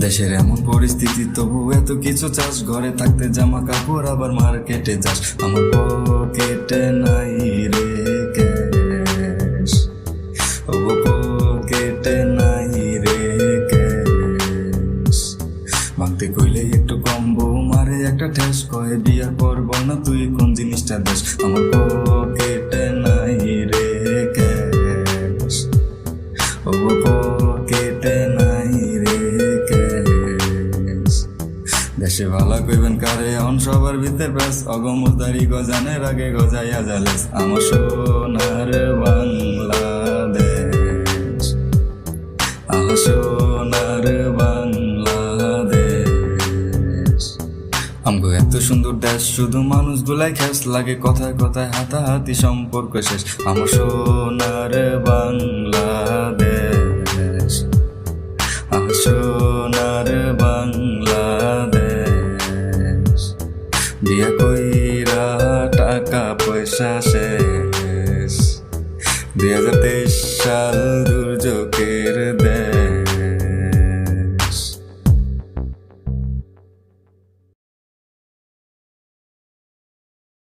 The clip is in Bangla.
দেশের এমন পরিস্থিতি, তবু এত কিছু চাস। ঘরে থাকতে জামা কাপড় আবার মার্কেটে যাস। আমার পকেটে নাই রে পকেটে নাই রে ক্যাশ কইলে একটু কম্বো মারে, একটা ঠেস। কয়ে বিয়ার পর বল না তুই কোন জিনিসটা দেশ? আমার দেশে ভালা কইবেন কারে? অন সবার ভিতর ব্যাস অগমদারি গজানের আগে গজাইয়া জালেস। আমার সোনার বাংলাদেশ, আমার সোনার বাংলাদেশ। আমগো এত সুন্দর দেশ, শুধু মানুষগুলাই খ্যাস লাগে কথায় কথায় হাতাহাতি সম্পর্ক শেষ। আমার সোনার বাংলাদেশ, আমার সোনার বাংলাদেশ। শেষ। দুই দুর্যোগের